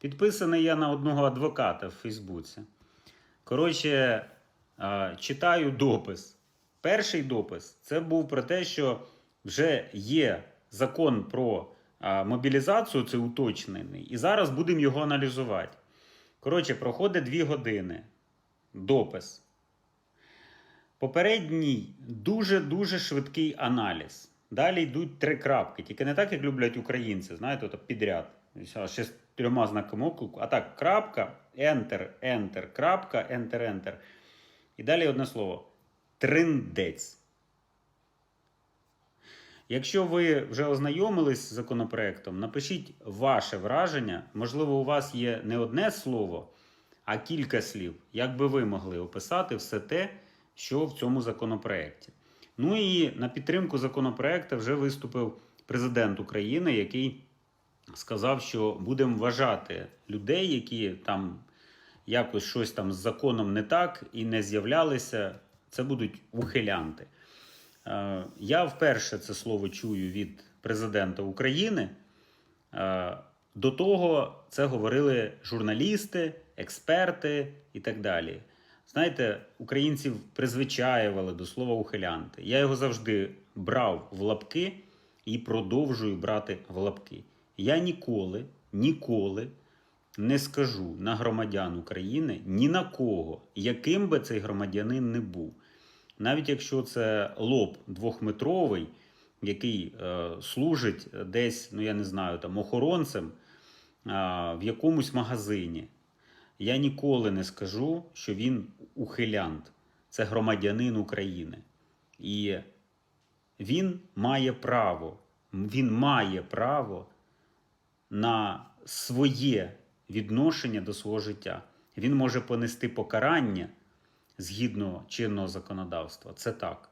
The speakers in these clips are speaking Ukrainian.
Підписаний я на одного адвоката в Фейсбуці. Коротше, читаю допис. Перший допис це був про те, що вже є закон про мобілізацію, це уточнений, і зараз будемо його аналізувати. Коротше, проходить дві години. Допис. Попередній дуже-дуже швидкий аналіз. Далі йдуть три крапки. Тільки не так, як люблять українці, знаєте, от підряд. Ще з трьома знаками оклику. А так, крапка, enter, enter, крапка, enter, enter. І далі одне слово. Триндець. Якщо ви вже ознайомились з законопроектом, напишіть ваше враження. Можливо, у вас є не одне слово, а кілька слів. Як би ви могли описати все те, що в цьому законопроекті. Ну і на підтримку законопроекту вже виступив президент України, який сказав, що будемо вважати людей, які там якось щось там з законом не так і не з'являлися. Це будуть ухилянти. Е, Я вперше це слово чую від президента України. Е, До того це говорили журналісти, експерти і так далі. Знаєте, українців призвичаювали до слова ухилянти. Я його завжди брав в лапки і продовжую брати в лапки. Я ніколи, ніколи не скажу на громадян України ні на кого, яким би цей громадянин не був. Навіть якщо це лоб двохметровий, який е, служить десь, ну я не знаю, там охоронцем е, в якомусь магазині. Я ніколи не скажу, що він ухилянт. Це громадянин України. І він має право, він має право на своє відношення до свого життя. Він може понести покарання згідно чинного законодавства. Це так.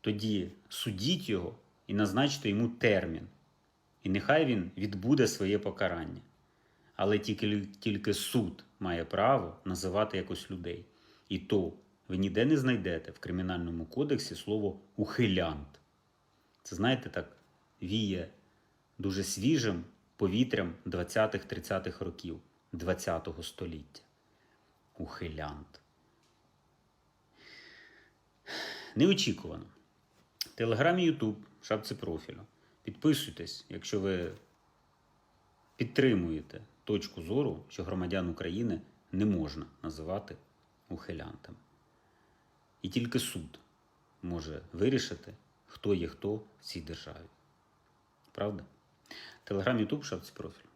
Тоді судіть його і назначте йому термін. І нехай він відбуде своє покарання. Але тільки, тільки суд має право називати якось людей. І то ви ніде не знайдете в Кримінальному кодексі слово ухилянт. Це, знаєте, так віє дуже свіжим повітрям 20-30-х років 20-го століття. Ухилянт. Неочікувано. Телеграм і Ютуб, в шапці профілю. Підписуйтесь, якщо ви підтримуєте точку зору, що громадян України не можна називати ухилянтами. І тільки суд може вирішити, хто є хто в цій державі. Правда? Телеграм, Ютуб, шапці профілю.